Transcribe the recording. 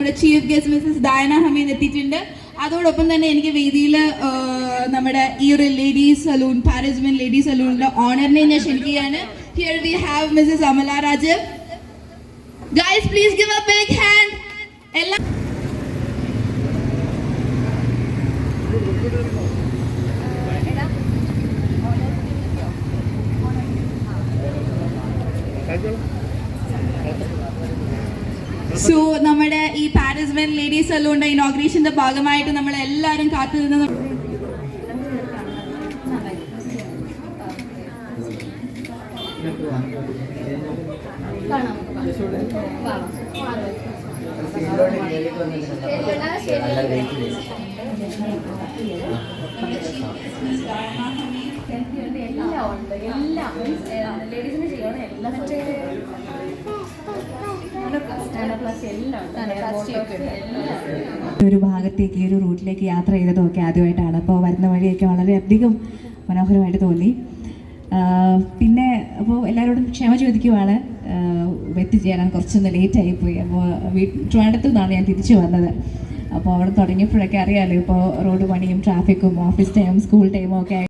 നമ്മുടെ chief guest Mrs Diana ഹമീൻ എത്തിയിട്ടുണ്ട്. അതോടൊപ്പം തന്നെ എനിക്ക് വേദിയിൽ നമ്മുടെ ഈ ഒരു ലേഡീസ് സലൂൺ പാരസ്മെൻ ലേഡീസ് സലൂണിന്റെ ഓണറിനെ ഞാൻ ക്ഷണിക്കുകയാണ് here we have Mrs Amala Raj guys please give a big hand എല്ലാ സോ നമ്മുടെ ഈ പാരീസ് വെൻ ലേഡീസ് സലൂണിന്റെ ഇനോഗ്രേഷന്റെ ഭാഗമായിട്ട് നമ്മൾ എല്ലാവരും കാത്തുനിന്ന് എല്ലാം ഉണ്ട് എല്ലാം ലേഡീസിന് ചെയ്യണം. എല്ലാം പ്ലസ് എല്ലാം ഉണ്ട് എല്ലാം ഒരു ഭാഗത്തേക്ക് ഈ ഒരു റൂട്ടിലേക്ക് യാത്ര ചെയ്തതൊക്കെ ആദ്യമായിട്ടാണ്. അപ്പോൾ വരുന്ന വഴിയൊക്കെ വളരെയധികം മനോഹരമായിട്ട് തോന്നി. പിന്നെ അപ്പോൾ എല്ലാവരോടും ക്ഷമ ചോദിക്കുവാണ്. എത്തിച്ചേരാൻ കുറച്ചൊന്ന് ലേറ്റ് ആയിപ്പോയി. അപ്പോൾ വീട്ടുവാണ്ടത്തു നിന്നാണ് ഞാൻ തിരിച്ചു വന്നത്. അപ്പോൾ അവിടെ തുടങ്ങിയപ്പോഴൊക്കെ അറിയാമല്ലോ ഇപ്പോൾ റോഡ് പണിയും ട്രാഫിക്കും ഓഫീസ് ടൈം സ്കൂൾ ടൈമും ഒക്കെ